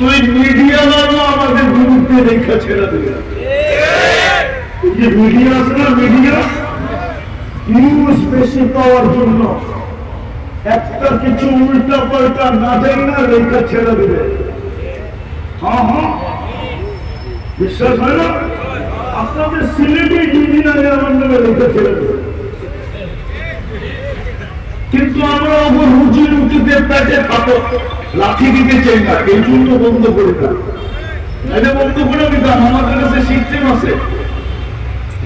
তুই ছেড়ে মিডিয়া রেখা হ্যাঁ হ্যাঁ। বিশ্বাস হয় না? আমার নামে ছেড়ে কিন্তু আমরা রুচি রুচিতে পেটে খাব লাঠি দিতে চাই না, এই জন্য বন্ধ করি এটা বন্ধ করে দিতাম আমাদের কাছে সিস্টেম আছে।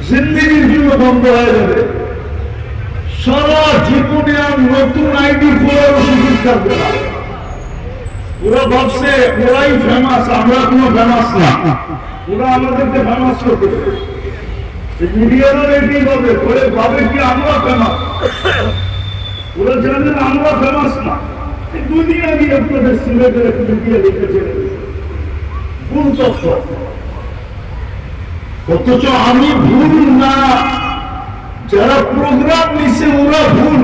জিন্দিগির জন্য বন্ধ হয়ে যাবে। সারা জীবনে নতুন আইডি খোলার সুযোগ থাকবে না। ওরা ভাবছে, ওরাই ফেমাস আমরা কোনো ফেমাস না। ওরা আমাদেরকে ফেমাস করতে মিডিয়ারও রেটিং হবে ভাবে কি আমরা ফেমাস ওরা জানেন আমরা ফেমাস না। দুনিয়া দিয়ে আপনাদের সিলেটের একটু মিডিয়া লিখেছে ভুল তথ্য। অথচ আমি ভুল না। যারা প্রোগ্রাম নিছে, ওরা ভুল।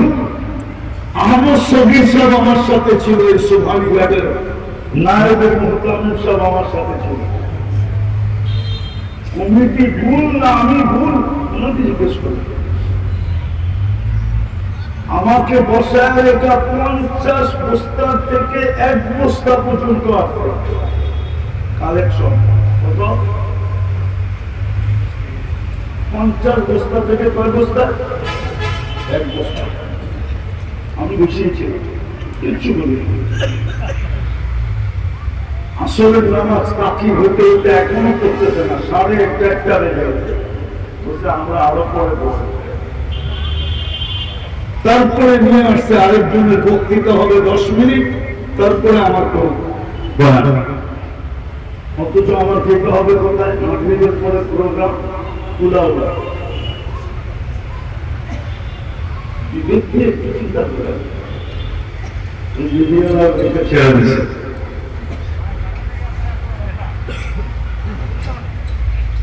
আমার সগির সাহেব আমার সাথে ছিল, এই সোভানি ঘাটের নায়বের মোহতামিম সাহেব আমার সাথে ছিল। কমিটি ভুল না, আমি ভুল ওনাকে জিজ্ঞেস করি আমাকে বসায় এটা পঞ্চাশ বস্তা থেকে এক বস্তা পর্যন্ত কালেকশন কত? পঞ্চাশ বস্তা থেকে কয় বস্তা? এক বস্তা। আমি বসিয়েছি কিচ্ছু বলি আসলে নামাজ পাখি হতে হতে এখনও করতেছে না, সাড়ে একটা একটা গেছে আমরা আরও পরে বসে তারপরে নিয়ে আসছে আরেকজনের বক্তৃতা হবে দশ মিনিট তারপরে আমার। অথচ আমার যেতে হবে কোথায়? মাগরিবের পরে প্রোগ্রাম উলাউলা বিবেক দিয়ে একটু চিন্তা করে ইঞ্জিনিয়াররা এটা ছেড়ে দিছে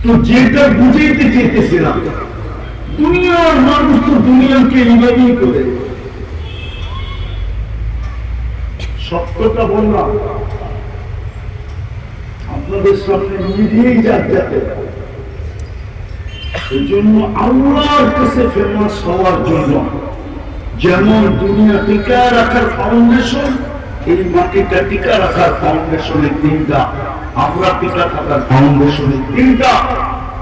তো যেটা বুঝাইতে চেয়েছিলাম দুনিয়ার মানুষ তো দুনিয়াকে এইভাবেই করে। সত্যটা বললাম। আপনাদের সামনে যাতে। এই জন্য আল্লাহর কাছে ফেমাস হওয়ার জন্য। যেমন দুনিয়া টিকা রাখার ফাউন্ডেশন এই মাটিটা টিকা রাখার ফাউন্ডেশনের তিনটা আমরা টিকা থাকার ফাউন্ডেশনের তিনটা